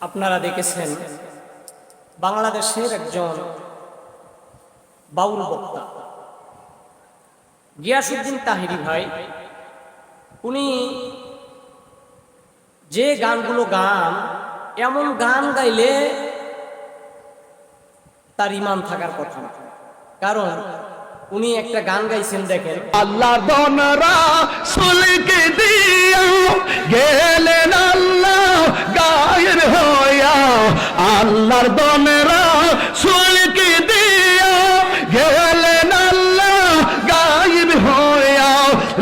আপনারা দেখেছেন, বাংলাদেশের একজন বাউল বক্তা গিয়াসুদ্দিন তাহিরি ভাই। উনি যে গানগুলো গান, এমন গান গাইলে তার ইমান থাকার কথা না। কারণ উনি একটা গান গাইছেন, দেখেন। আল্লাহ দনরা দনরা সুলকে দিয়া গেলেন আল্লাহ গায়েব হইয়া।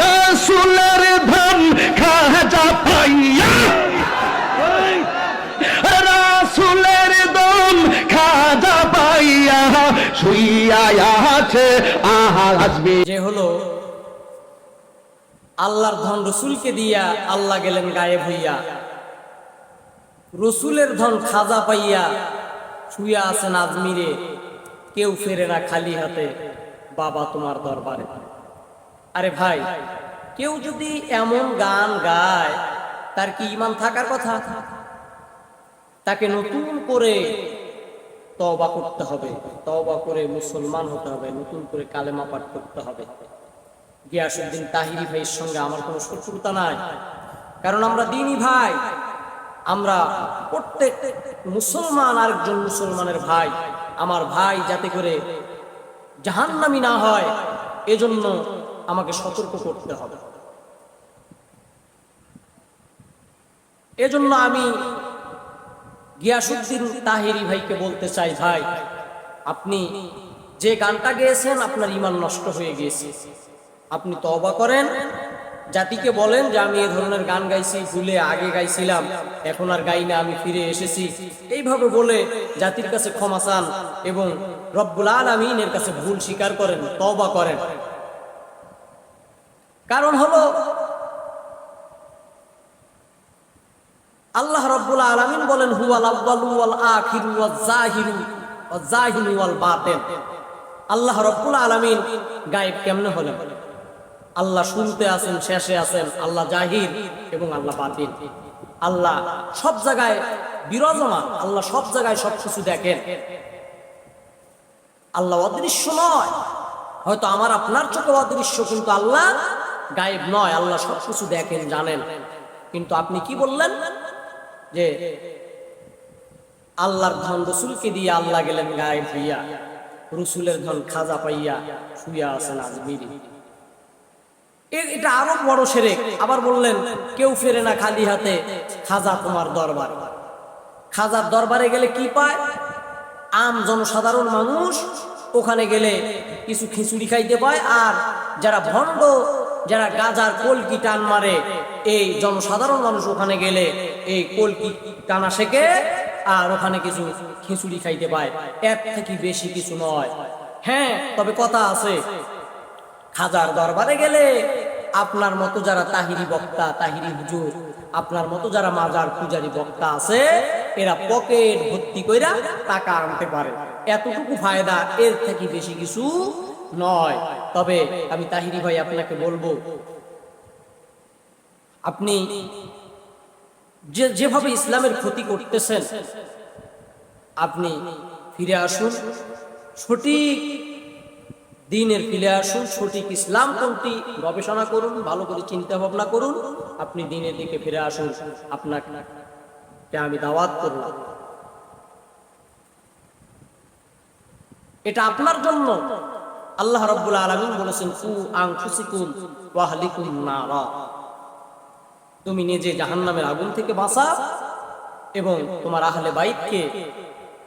রসুলের ধন খাজা পাইয়া। রাসুলের দম খাজা পাইয়া শুইয়া আছে আহা আসবে যে হলো আল্লাহর ধন রসুলকে দিয়া আল্লাহ গেলেন গায়েব হইয়া। রসুলের ধন খাজা পাইয়া শুয়া আছেন আজমিরে কেউ ফেরে না খালি হাতে, বাবা তোমার দরবারে। আরে ভাই, কেউ যদি এমন গান গায়, তার কি ইমান থাকার কথা? তাকে নতুন করে তওবা করতে হবে, তওবা করে মুসলমান হতে হবে, নতুন করে কালেমা পাঠ করতে হবে। গিয়াসুদ্দিন তাহিরি ভাইয়ের সঙ্গে আমার কোনো শত্রুতা নাই, কারণ আমরা দিনই ভাই। আমরা প্রত্যেক মুসলমান আরেকজন মুসলমানের ভাই। আমার ভাই যাতে করে জাহান্নামি না হয়, এজন্য আমাকে সতর্ক করতে হবে। এজন্য আমি গিয়াসুদ্দিন তাহিরি ভাইকে বলতে চাই, ভাই, আপনি যে গানটা গেয়েছেন, আপনার ইমান নষ্ট হয়ে গিয়েছে। আপনি তবা করেন জাতিকে বলেন যে আমি এ ধরনের গান গাইছি, ভুলে আগে গাইছিলাম, এখন আর গাই না, আমি ফিরে এসেছি। এইভাবে বলে জাতির কাছে ক্ষমা চান এবং রব্বুল আলমিনের কাছে ভুল স্বীকার করেন, তওবা করেন। কারণ হলো, আল্লাহ রব্বুল আলামিন বলেন, হুয়াল ওয়াজ জাহিরু আল্লাহ রব্বুল আলামিন গায়েব কেমনে হলেন? আল্লাহ শুরুতে আছেন, শেষে আছেন, আল্লাহ জাহির এবং আল্লাহ বাতিন আল্লাহ সব জায়গায় বিরাজমান, আল্লাহ সব জায়গায় সব কিছু দেখেন। আল্লাহ অদৃশ্য নয়। হয়তো আমার, আপনার চোখে অদৃশ্য, কিন্তু আল্লাহ গায়েব নয়। আল্লাহ সব কিছু দেখেন, জানেন। কিন্তু আপনি কি বললেন? যে আল্লাহর ধন রসুলকে দিয়ে আল্লাহ গেলেন গায়েব হইয়া, রসুলের ধন খাজা পাইয়া শুইয়া আছেন আজমিরি। এটা আরও বড় সেরেক। আবার বললেন, কেউ ফেরে না খালি হাতে খাজা তোমার দরবার। খাজার দরবারে গেলে কি পায়? আম জনসাধারণ মানুষ ওখানে গেলে কিছু খিচুড়ি খাইতে পায়, আর যারা ভণ্ড, যারা গাজার কলকি টান মারে, এই জনসাধারণ মানুষ ওখানে গেলে এই কলকি টানা শেখে আর ওখানে কিছু খিচুড়ি খাইতে পায়। এর থেকে বেশি কিছু নয়। হ্যাঁ তবে কথা আছে, খাজার দরবারে গেলে আপনার মতো যারা তাহিরি বক্তা, তাহিরি হুজুর, আপনার মতো যারা মাজার পূজারি বক্তা আছে, এরা পকেট ভর্তি কইরা টাকা আনতে পারে। এতটুকু ফায়দা এর থেকে বেশি কিছু নয়। তবে আমি তাহিরি ভাই আপনাকে বলব, আপনি যে যেভাবে ইসলামের ক্ষতি করতেছেন, আপনি ফিরে আসুন, সঠিক দিনের ফিরে আসুন, সঠিক ইসলাম কোনটি? গবেষণা করুন, ভালো করে চিন্তা ভাবনা করুন, আপনি দিনের দিকে ফিরে আসুন। আপনাকে আমি দাওয়াত করলাম এটা আপনার জন্য। আল্লাহ রব্বুল আলমিন বলেছেন, কু আংফুসিকুম ওয়াহলিকুম নারা। তুমি নিজে জাহান্নামের আগুন থেকে বাঁচা এবং তোমার আহলে বাইতকে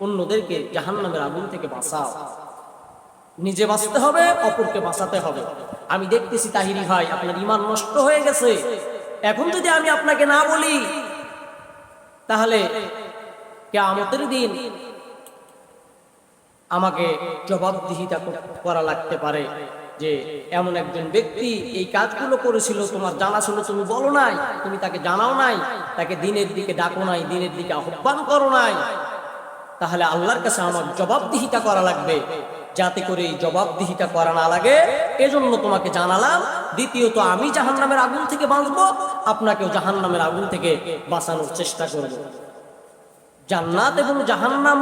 অন্যদেরকে জাহান্নামের আগুন থেকে বাঁচাও। নিজে বাঁচতে হবে, অপরকে বাঁচাতে হবে। আমি দেখতেছি তাহিরি ভাই, আপনার ইমান নষ্ট হয়ে গেছে। এখন যদি আমি আপনাকে না বলি, তাহলে কেয়ামতের দিন আমাকে জবাবদিহিতা করা লাগতে পারে যে এমন একজন ব্যক্তি এই কাজগুলো করেছিল, তোমার জানা ছিল তুমি বলো নাই, তুমি তাকে জানাও নাই, তাকে দিনের দিকে ডাকো নাই, দিনের দিকে আহ্বান করো নাই। তাহলে আল্লাহর কাছে আমার জবাবদিহিতা করা লাগবে। যাতে করে এই জবাবদিহিতা করা না লাগে, এজন্য তোমাকে জানালাম, দ্বিতীয়ত আমি জাহান্নামের আগুন থেকে বাঁচবো, আপনাকেও জাহান্নামের আগুন থেকে বাঁচানোর চেষ্টা করব। জান্নাত এবং জাহান্নাম